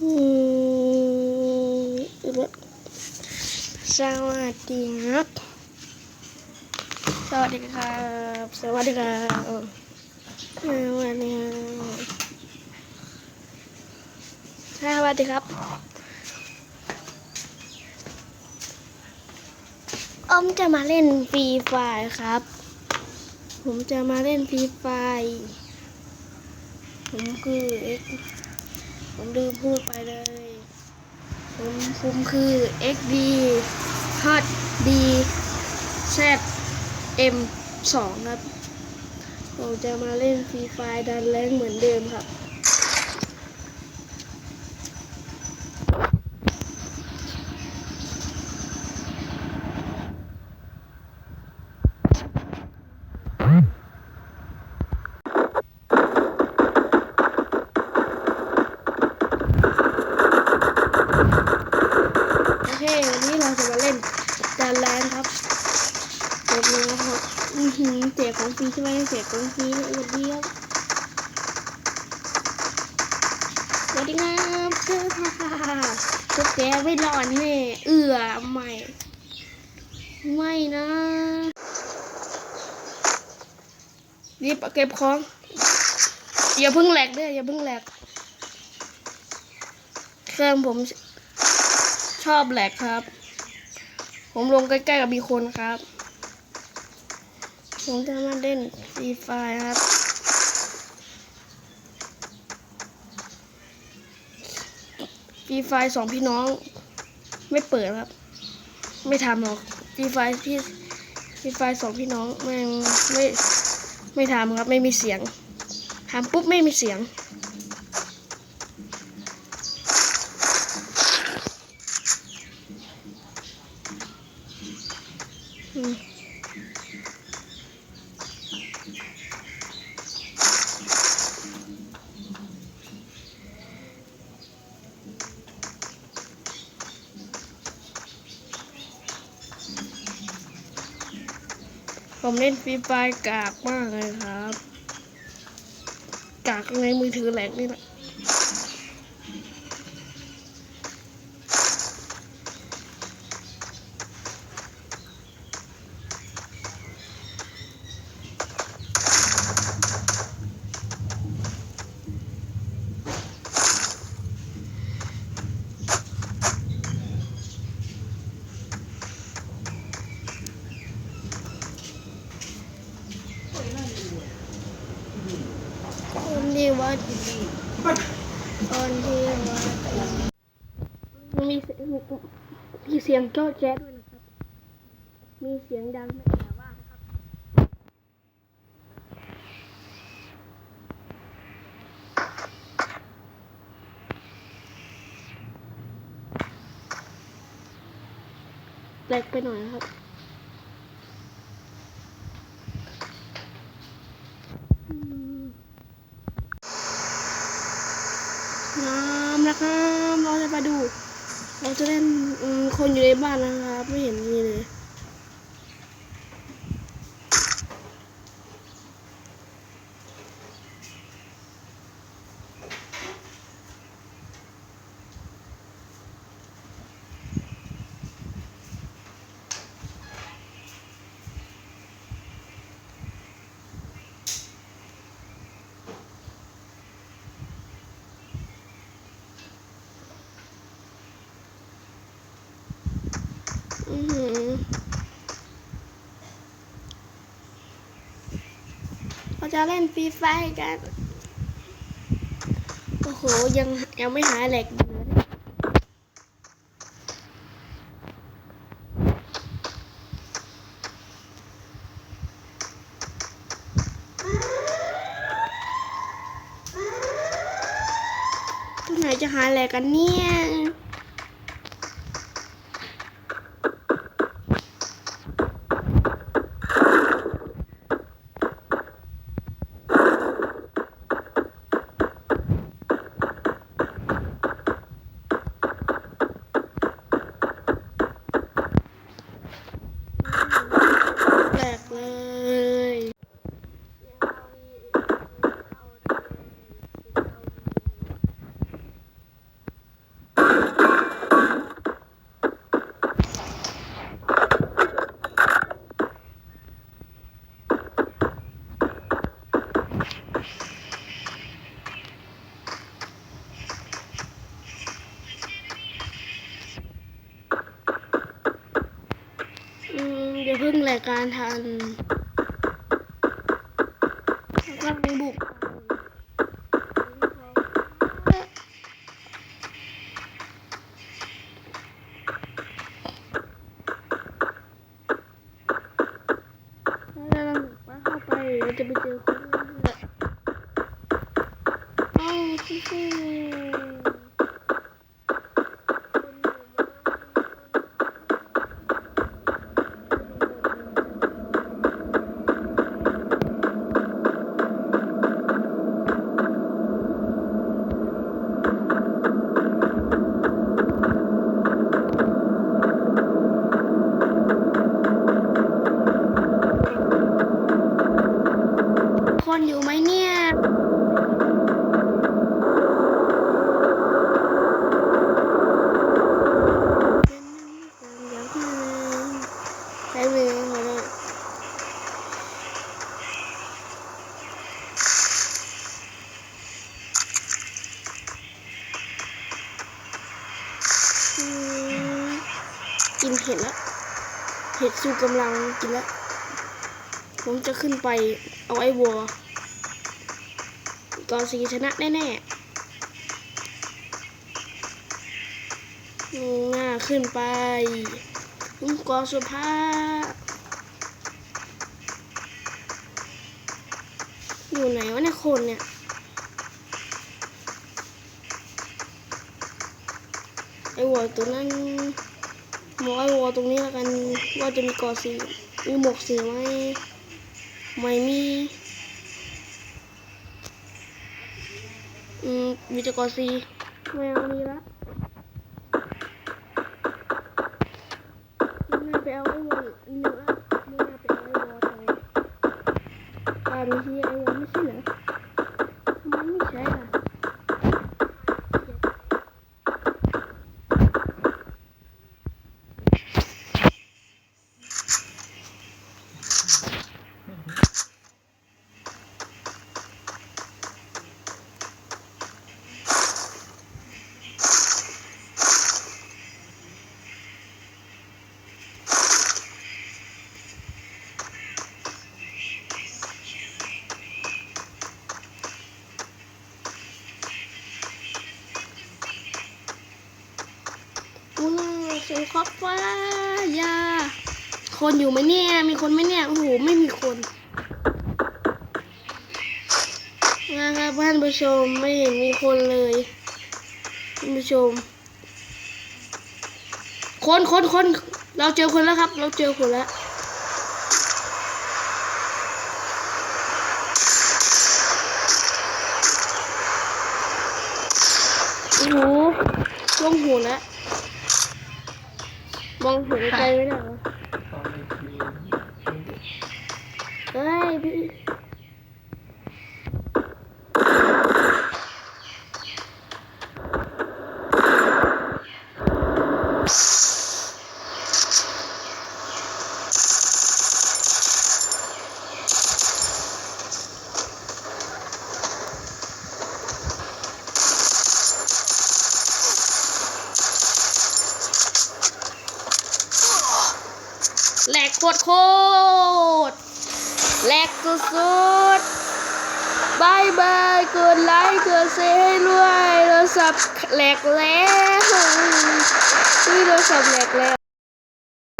สวัสดีครับ สวัสดีครับ สวัสดีครับสวัสดีครับสวัสดีครับอมจะมาเล่นฟรีไฟร์ครับ ผมจะมาเล่นฟรีไฟร์ผมคือเอ็ก ผมลืมพูดไปเลย ผมผมคือ XD Hot D Z M 2ครับ ผมจะมาเล่นฟรีไฟร์ดันแรงเหมือนเดิมครับ โอเค วันนี้ เราจะมาเล่นดันแรงครับเปิดเลยนะครับ อือหือเสียของฟรีใช่ไหมเสียของฟรีนะสวัสดีครับสวัสดีครับเชื่อค่ะพวกแกไม่รอดแน่เอือไม่ ไม่นะรีบเก็บของ อย่าเพิ่งแหลกเด้วยอย่าเพิ่งแหลกเครื่องผมชอบแหลกครับ ผมลงใกล้ๆกับมีคนครับ ผมจะมาเล่นฟรีไฟครับ ฟรีไฟสองพี่น้อง ไม่เปิดครับ ไม่ทำหรอก ฟรีไฟพี่ ฟรีไฟสองพี่น้องแม่ไม่ไม่ทำครับ ไม่มีเสียงทำปุ๊บไม่มีเสียง ผมเล่นฟรีไฟร์กากมากเลยครับ กากในมือถือแหลกนี่แหละ คนที่วัดคนที่วัดมีเสียง มีเสียงเจ้าแจ๊ดด้วยนะครับ มีเสียงดังไม่แต่ว่าครับแปลกไปหน่อยนะครับ น้ำนะครับเราจะมาดู เรา จะเล่นคนอยู่ในบ้านนะครับ ไม่เห็นมีเลย จะเล่นฟรีไฟกัน โอ้โห ยังยังไม่หายแหลกอยู่เลยตรงไหนจะหายแหลกกันเนี่ย แปลกเลย เพิ่งรายการทันกำลังบุกถ้าเราบุกมาเข้าไปเราจะไปเจอคนอื่นเอ้าสู้ๆคนอยู่ไหมเนี่ย ใช้มือเขาเลยอืมกินเห็ดแล้วเห็ดสู้กำลังกินแล้วผมจะขึ้นไปเอาไอ้วัวกอสีชนะแน่ๆอืมง่าขึ้นไป ลุงกอสุภาพ อยู่ไหนวะเนี่ยคนเนี่ยไอวัวตัวนั้นหมอไอวัวตรงนี้แล้วกันว่าจะมีกอสีมีหมวกสีไหมไม่มีอืมมีแต่กอสีไม่เอานี่ละ ไม่น่าไปเอาไอ้วัวอีกเนื้อไม่ว่าไปเอาไอ้วัวทำไมตามที่ไอ้วัวไม่ใช่เหรอทำไมไม่ใช่ล่ะ อุ ลาสูขอบฟ้ายา คนอยู่ไหมเนี่ย มีคนไหมเนี่ย โอ้โห ไม่มีคนนะครับท่านผู้ชมไม่เห็นมีคนเลยท่านผู้ชม คนคนคนเราเจอคนแล้วครับ เราเจอคนแล้วโอ้โหลงหูแล้ว มองเห็นไกลไม่ได้เหรอเฮ้ยพี่ แหลกโคตรโคตรแหลกสุดสุดบายบายกดไลค์กดแชร์ให้ด้วยโทรศัพท์แหลกแล้วนี่โทรศัพท์แหลกแล้ว